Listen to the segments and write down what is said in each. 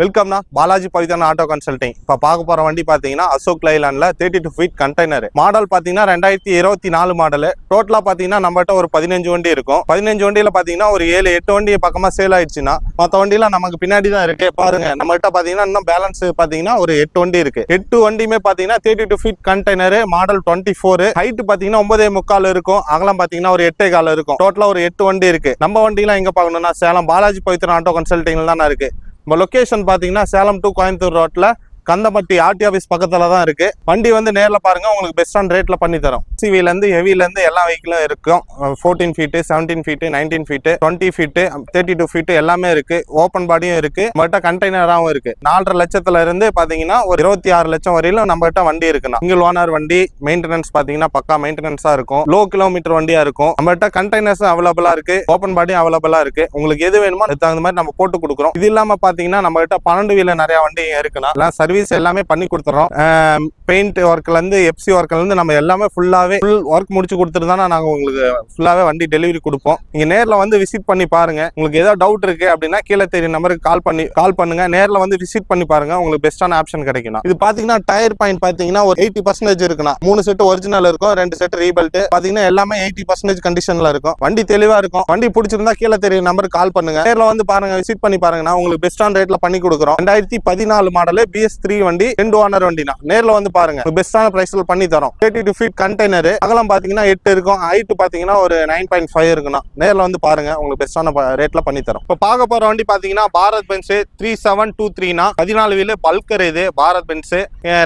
வெல்கம்னா Balaji Pavithran auto consulting இப்போ பார்க்க போற வண்டி பார்த்தீங்கன்னா Ashok லைலாண்ட்ல thirty two feet container model பார்த்தீங்கன்னா ரெண்டாயிரத்தி இருபத்தி நாலு மாடல் டோட்டலா பார்த்தீங்கன்னா நம்மகிட்ட ஒரு பதினஞ்சு வண்டி இருக்கும். பதினஞ்சு வண்டியில பார்த்தீங்கன்னா ஒரு ஏழு எட்டு வண்டி பக்கமா சேல் ஆயிடுச்சுன்னா மற்ற வண்டிலாம் நமக்கு பின்னாடி தான் இருக்கு பாருங்க. நம்மகிட்ட பார்த்தீங்கன்னா இன்னும் பேலன்ஸ் பார்த்தீங்கன்னா ஒரு எட்டு வண்டி இருக்கு. எட்டு வண்டியுமே பார்த்தீங்கன்னா thirty two feet container model twenty four height பார்த்தீங்கன்னா ஒன்பதே முக்கால் இருக்கும். அகலம் பார்த்தீங்கன்னா ஒரு எட்டே கால் இருக்கும். டோட்டலா ஒரு எட்டு வண்டி இருக்கு. நம்ம வண்டிலாம் எங்க பார்க்கணும்னா சேலம் பாலாஜி பவித்ரன் ஆட்டோ கன்சல்டிங்ல தான் இருக்கு. நம்ம லொக்கேஷன் பார்த்தீங்கன்னா சேலம் டு கோயம்புத்தூர் ரோட்டில் கந்தமட்டி ஆர்டி ஆஃபீஸ் பக்கத்தில் தான் இருக்குது வண்டி வந்து நேரில் பாருங்கள் உங்களுக்கு பெஸ்ட்டான ரேட்டில் பண்ணி தரோம். சிவிலேருந்து ஹெவிலேருந்து எல்லா வெஹிக்கிளும் இருக்கும். Fourteen feet seventeen feet nineteen feet twenty feet thirty two feet எல்லாமே இருக்குது ஓப்பன் பாடியும் இருக்குது நம்மகிட்ட கண்டெய்னராகவும் இருக்குது நாலரை லட்சத்துல இருந்து ஒரு இருபத்தி ஆறு லட்சம் வரையிலும் நம்மகிட்ட வண்டி இருக்குண்ணா. சிங்கிள் ஓனர் வண்டி மெயின்டெனன்ஸ் பார்த்தீங்கன்னா பக்கா மெயின்டெனன்ஸாக இருக்கும். லோ கிலோமீட்டர் வண்டியாக இருக்கும். நம்மகிட்ட கண்டெய்னர்ஸும் அவைலபிளாக இருக்கு. ஓப்பன் பாடியும் அவைலபிளாக இருக்குது உங்களுக்கு எது வேணுமோ அதுக்கு தகுந்த மாதிரி நம்ம போட்டு கொடுக்குறோம். இது இல்லாமல் பார்த்தீங்கன்னா நம்மகிட்ட பன்னெண்டு வீல நிறையா வண்டி இருக்குண்ணா. எல்லாம் சர்வீஸ் எல்லாமே பண்ணி கொடுத்துறோம். பெயிண்ட் ஒர்க்லேருந்து எஃப்சி ஒர்க்லேருந்து நம்ம எல்லாமே ஃபுல்லாகவே ஃபுல் ஒர்க் முடிச்சு கொடுத்துட்டு நாங்கள் உங்களுக்கு ஃபுல்லாகவே வண்டி டெலிவரி கொடுப்போம். நீங்கள் நேரில் வந்து விசிட் பண்ணி பாருங்கள் உங்களுக்கு ஏதாவது டவுட் இருக்கு அப்படின்னா கீழே தெரிய நம்பருக்கு கால் பண்ணி கால் பண்ணுங்க. நேரில் வந்து விசிட் பண்ணி பாருங்கள் உங்களுக்கு பெஸ்ட்டான ஆப்ஷன் கிடைக்கும் இது பார்த்தீங்கன்னா டயர் பாயிண்ட் பார்த்தீங்கன்னா ஒரு எயிட்டி பர்சன்டேஜ் இருக்குண்ணா. மூணு செட்டு ஒரிஜினல் இருக்கும் ரெண்டு செட்டு ரீபெல்ட் பார்த்தீங்கன்னா எல்லாமே எயிட்டி பர்சன்டேஜ் கண்டிஷனில் இருக்கும். வண்டி தெளிவாக இருக்கும். வண்டி பிடிச்சிருந்தா கீழே தெரிய நம்பருக்கு கால் பண்ணுங்க. நேரில் வந்து பாருங்கள் விசிட் பண்ணி பாருங்கன்னா உங்களுக்கு பெஸ்ட்டான ரேட்டில் பண்ணி கொடுக்குறோம். ரெண்டாயிரத்தி பதினாலு மாடலு பிஎஸ் த்ரீ வண்டி ரெண்டு ஓனர் வண்டினா. நேரில் வந்து பாருங்க பெஸ்டான பிரைஸ்ல பண்ணி தரோம். தேர்ட்டி டூ ஃபீட் கண்டெய்னர் அகலம் பாத்தீங்கன்னா எட்டு இருக்கும். ஹைட் பாத்தீங்கன்னா ஒரு நைன் பாயிண்ட் ஃபைவ் இருக்குண்ணா. நேரில் வந்து பாருங்க உங்களுக்கு பெஸ்டான ரேட்ல பண்ணி தரோம். இப்போ பார்க்க போற வண்டி பாத்தீங்கன்னா Bharat Benz three seven two த்ரீனா பதினாலு வீலு பல்கர் இது பாரத் பென்ஸ்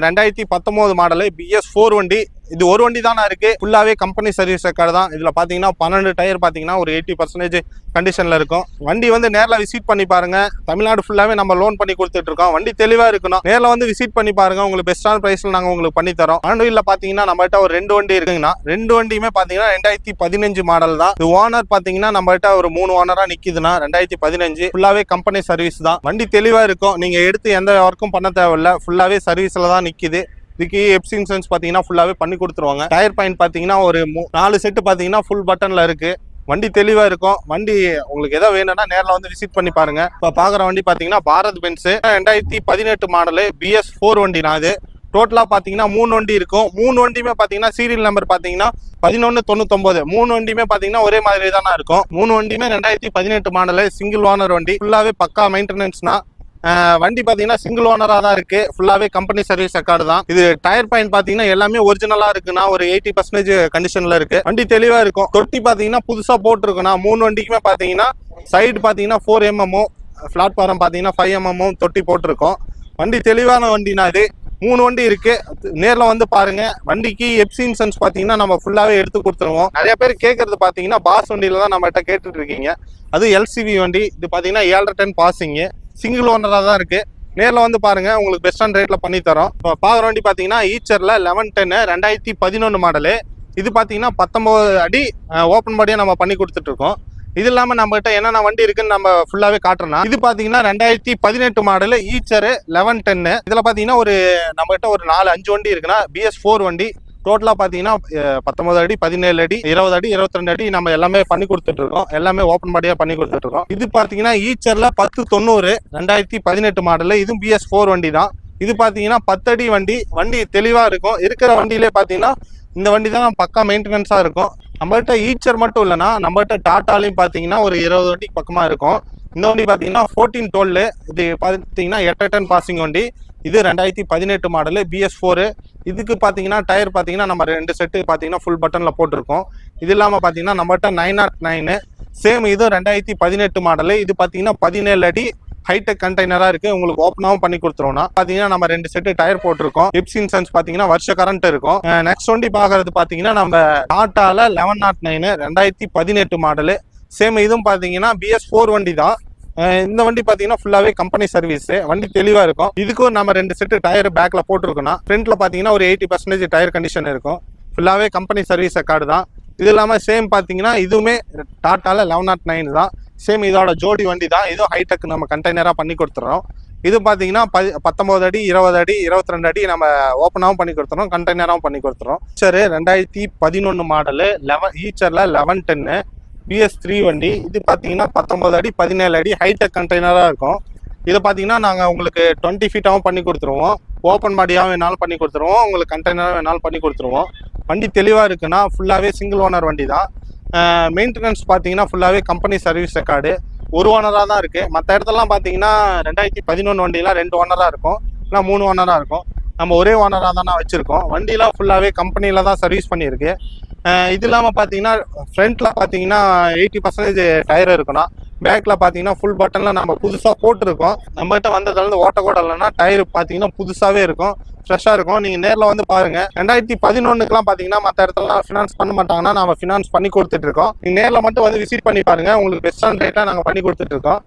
ரெண்டாயிரத்தி பத்தொன்பது மாடலு பிஎஸ் ஃபோர் வண்டி இது ஒரு வண்டி தானே இருக்கு? ஃபுல்லாவே கம்பெனி சர்வீஸ் ரெக்கார்டு தான். இதுல பாத்தீங்கன்னா பன்னெண்டு டயர் பாத்தீங்கன்னா ஒரு எயிட்டி பர்சன்டேஜ் கண்டிஷன்ல இருக்கும். வண்டி வந்து நேரில் விசிட் பண்ணி பாருங்க. தமிழ்நாடு ஃபுல்லாவே நம்ம லோன் பண்ணி கொடுத்துட்டு இருக்கோம். வண்டி தெளிவா இருக்கணும். நேரில் வந்து விசிட் பண்ணி பாருங்க. உங்களுக்கு பெஸ்டான பிரைஸ்ல நாங்க உங்களுக்கு பண்ணி தரோம். பன்னெண்டு பார்த்தீங்கன்னா பாத்தீங்கன்னா நம்மகிட்ட ஒரு ரெண்டு வண்டி இருக்குங்கண்ணா. ரெண்டு வண்டியுமே பாத்தீங்கன்னா ரெண்டாயிரத்தி பதினஞ்சு மாடல் தான். இது ஓனர் பாத்தீங்கன்னா நம்மகிட்ட ஒரு மூணு ஓனரா நிக்குதுன்னா ரெண்டாயிரத்தி பதினஞ்சு. ஃபுல்லாவே கம்பெனி சர்வீஸ் தான். வண்டி தெளிவா இருக்கும். நீங்க எடுத்து எந்த ஒர்க்கும் பண்ண தேவையில்ல. ஃபுல்லாவே சர்வீஸ்ல தான் நிக்குது. இதுக்கு எப்சி இன்சூரன்ஸ் பார்த்தீங்கன்னா ஃபுல்லாகவே பண்ணி கொடுத்துருவாங்க. டயர் பாயிண்ட் பார்த்தீங்கன்னா ஒரு மூ- நாலு செட்டு பார்த்தீங்கன்னா ஃபுல் பட்டனில் இருக்குது வண்டி தெளிவாக இருக்கும். வண்டி உங்களுக்கு எதாவது வேணும்னா நேரில் வந்து விசிட் பண்ணி பாருங்க. இப்போ பார்க்குற வண்டி பார்த்தீங்கன்னா பாரத் பென்ஸு ரெண்டாயிரத்தி பதினெட்டு மாடலு பிஎஸ் ஃபோர் வண்டி நான் அது டோட்டலாக பார்த்தீங்கன்னா மூணு வண்டி இருக்கும். மூணு வண்டியுமே பார்த்தீங்கன்னா சீரியல் நம்பர் பார்த்தீங்கன்னா பதினொன்று தொண்ணூத்தொம்பது. மூணு வண்டியுமே பார்த்தீங்கன்னா ஒரே மாதிரி தானே இருக்கும். மூணு வண்டியுமே ரெண்டாயிரத்தி பதினெட்டு மாடலு சிங்கிள் ஓனர் வண்டி. ஃபுல்லாகவே பக்கா மெயின்டெனன்ஸ்னா வண்டி பார்த்தீங்கன்னா சிங்கிள் ஓனராக தான் இருக்கு. ஃபுல்லாகவே கம்பெனி சர்வீஸ் ரெக்கார்டு தான். இது டயர் பாயிண்ட் பார்த்தீங்கன்னா எல்லாமே ஒரிஜினலாக இருக்குன்னா ஒரு எயிட்டி பர்சன்டேஜ் கண்டிஷனில் இருக்கு. வண்டி தெளிவாக இருக்கும். தொட்டி பார்த்தீங்கன்னா புதுசாக போட்டிருக்குண்ணா மூணு வண்டிக்குமே பார்த்தீங்கன்னா சைடு பார்த்தீங்கன்னா ஃபோர் எம்எம்மும் பிளாட்ஃபாரம் பார்த்தீங்கன்னா ஃபைவ் எம்எம்மும் தொட்டி போட்டிருக்கோம். வண்டி தெளிவான வண்டினா இது மூணு வண்டி இருக்கு. நேரில் வந்து பாருங்க. வண்டிக்கு எப்சி இன்சூரன்ஸ் பார்த்தீங்கன்னா நம்ம ஃபுல்லாகவே எடுத்து கொடுத்துருவோம். நிறைய பேர் கேட்கறது பார்த்தீங்கன்னா பாஸ் வண்டியில தான் நம்மகிட்ட கேட்டுட்டு இருக்கீங்க. அது எல்சிவி வண்டி. இது பார்த்தீங்கன்னா ஏழரை டன் பாசிங்கு சிங்கிள் ஓனராக தான் இருக்கு. நேரில் வந்து பாருங்க உங்களுக்கு பெஸ்டான ரேட்ல பண்ணி தரோம். இப்போ பார்க்குற வண்டி பார்த்தீங்கன்னா ஈச்சரில் லெவன் டென்னு ரெண்டாயிரத்தி பதினொன்று மாடலு இது பார்த்தீங்கன்னா பத்தொம்போது அடி ஓப்பன் பாடியாக நம்ம பண்ணி கொடுத்துட்டு இருக்கோம். இது இல்லாமல் நம்மகிட்ட என்னென்ன வண்டி இருக்குன்னு நம்ம ஃபுல்லாகவே காட்டுறோம் இது பார்த்தீங்கன்னா ரெண்டாயிரத்தி பதினெட்டு மாடலு ஈச்சரு லெவன் டென்னு இதில் பார்த்தீங்கன்னா ஒரு நம்மகிட்ட ஒரு நாலு அஞ்சு வண்டி இருக்குன்னா பிஎஸ் ஃபோர் வண்டி டோட்டலாக பார்த்தீங்கன்னா பத்தொன்பது அடி பதினேழு அடி இருபது அடி இருபத்தி ரெண்டு அடி நம்ம எல்லாமே பண்ணி கொடுத்துட்டு இருக்கோம். எல்லாமே ஓப்பன் பாடியாக பண்ணி கொடுத்துட்டு இருக்கோம். இது பார்த்தீங்கன்னா ஈச்சரில் பத்து தொண்ணூறு ரெண்டாயிரத்தி பதினெட்டு மாடலில் இதுவும் பிஎஸ் ஃபோர் வண்டி தான். இது பார்த்தீங்கன்னா பத்தடி வண்டி. வண்டி தெளிவாக இருக்கும். இருக்கிற வண்டியிலே பார்த்தீங்கன்னா இந்த வண்டி தான் பக்கா மெயின்டெனன்ஸாக இருக்கும். நம்மகிட்ட ஈச்சர் மட்டும் இல்லைன்னா நம்மகிட்ட டாட்டாலையும் பார்த்தீங்கன்னா ஒரு இருபது வண்டி பக்கமாக இருக்கும். இந்த வண்டி பார்த்தீங்கன்னா ஃபோர்டீன் டோல்லு இது பார்த்தீங்கன்னா எட்டு டன் பாசிங் வண்டி. இது ரெண்டாயிரத்தி பதினெட்டு மாடலு பிஎஸ் ஃபோரு இதுக்கு பார்த்தீங்கன்னா டயர் பார்த்தீங்கன்னா நம்ம ரெண்டு செட்டு பார்த்தீங்கன்னா ஃபுல் பட்டனில் போட்டிருக்கோம். இது இல்லாமல் பார்த்தீங்கன்னா நம்மகிட்ட நைன் நாட் நைனு சேம் இது ரெண்டாயிரத்தி பதினெட்டு மாடலு இது பார்த்தீங்கன்னா பதினேழு அடி ஹைடெக் கண்டெய்னராக இருக்குது உங்களுக்கு ஓப்பனாகவும் பண்ணி கொடுத்துருவோம்னா பார்த்தீங்கன்னா நம்ம ரெண்டு செட்டு டயர் போட்டிருக்கோம். எப்சி சன்ஸ் பார்த்தீங்கன்னா வருஷ கரண்ட் இருக்கும். நெக்ஸ்ட் வண்டி பார்க்கறது பார்த்தீங்கன்னா நம்ம டாட்டாவில் லெவன் நாட் நைனு ரெண்டாயிரத்தி பதினெட்டு மாடலு சேம் இதுவும் பார்த்தீங்கன்னா பிஎஸ் ஃபோர் வண்டி தான். இந்த வண்டி பார்த்தீங்கன்னா ஃபுல்லாகவே கம்பெனி சர்வீஸ் வண்டி தெளிவாக இருக்கும். இதுக்கும் நம்ம ரெண்டு செட்டு டயர் பேக்கில் போட்டிருக்கோம்னா ஃப்ரண்ட்டில் பார்த்தீங்கன்னா ஒரு எயிட்டி பர்சன்டேஜ் டயர் கண்டிஷன் இருக்கும். ஃபுல்லாகவே கம்பெனி சர்வீஸ் கார்டு தான். இது இல்லாமல் சேம் பார்த்தீங்கன்னா இதுவுமே டாட்டாவில் லெவன் நாட் நைன் தான். சேம் இதோட ஜோடி வண்டி தான். இதுவும் ஹைடெக் நம்ம கண்டெய்னராக பண்ணி கொடுத்துறோம். இது பார்த்தீங்கன்னா பதி பத்தொம்போது அடி இருபது அடி இருபத்தி ரெண்டு அடி நம்ம ஓப்பனாகவும் பண்ணி கொடுத்துறோம். கண்டெய்னராகவும் பண்ணி கொடுத்துறோம். சரி ரெண்டாயிரத்தி பதினொன்று மாடலு லெவன் ஈச்சரில் லெவன் டென்னு பிஎஸ் த்ரீ வண்டி இது பார்த்தீங்கன்னா பத்தொன்பது அடி பதினேழு அடி ஹைடெக் கண்டெய்னராக இருக்கும். இதை பார்த்தீங்கன்னா நாங்கள் உங்களுக்கு டுவெண்ட்டி ஃபீட்டாகவும் பண்ணி கொடுத்துருவோம். ஓப்பன் பாடியாகவும் வேணாலும் பண்ணி கொடுத்துருவோம். உங்களுக்கு கண்டெய்னராக வேணாலும் பண்ணி கொடுத்துருவோம். வண்டி தெளிவாக இருக்குன்னா ஃபுல்லாகவே சிங்கிள் ஓனர் வண்டி தான் மெயின்டெனன்ஸ் பார்த்தீங்கன்னா ஃபுல்லாகவே கம்பெனி சர்வீஸ் ரெக்கார்டு ஒரு ஓனராக தான் இருக்குது மற்ற இடத்துலலாம் பார்த்தீங்கன்னா ரெண்டாயிரத்தி பதினொன்று வண்டிலாம் ரெண்டு ஓனராக இருக்கும். இல்லை மூணு ஓனராக இருக்கும். நம்ம ஒரே ஓனராக தான் வச்சுருக்கோம். வண்டிலாம் ஃபுல்லாகவே கம்பெனியில் தான் சர்வீஸ் பண்ணியிருக்கு. இது இல்லாமல் பார்த்தீங்கன்னா ஃப்ரண்ட்டில் பார்த்தீங்கன்னா எயிட்டி பர்சன்டேஜ் டயர் இருக்குன்னா பேக்கில் பார்த்தீங்கன்னா ஃபுல் பட்டனில் நம்ம புதுசாக போட்டிருக்கோம். நம்மகிட்ட வந்ததுலேருந்து ஓட்ட கூட இல்லைன்னா டயர் பார்த்தீங்கன்னா புதுசாகவே இருக்கும். ஃப்ரெஷ்ஷாக இருக்கும். நீங்கள் நேரில் வந்து பாருங்கள் ரெண்டாயிரத்தி பதினொன்றுக்குலாம் பார்த்தீங்கன்னா மற்ற இடத்துலலாம் ஃபினான்ஸ் பண்ண மாட்டாங்கன்னா நம்ம ஃபினான்ஸ் பண்ணி கொடுத்துட்டு இருக்கோம். நீங்கள் நேரில் மட்டும் வந்து விசிட் பண்ணி பாருங்கள் உங்களுக்கு பெஸ்ட்டான ரேட்டாக நாங்கள் பண்ணி கொடுத்துட்டு இருக்கோம்.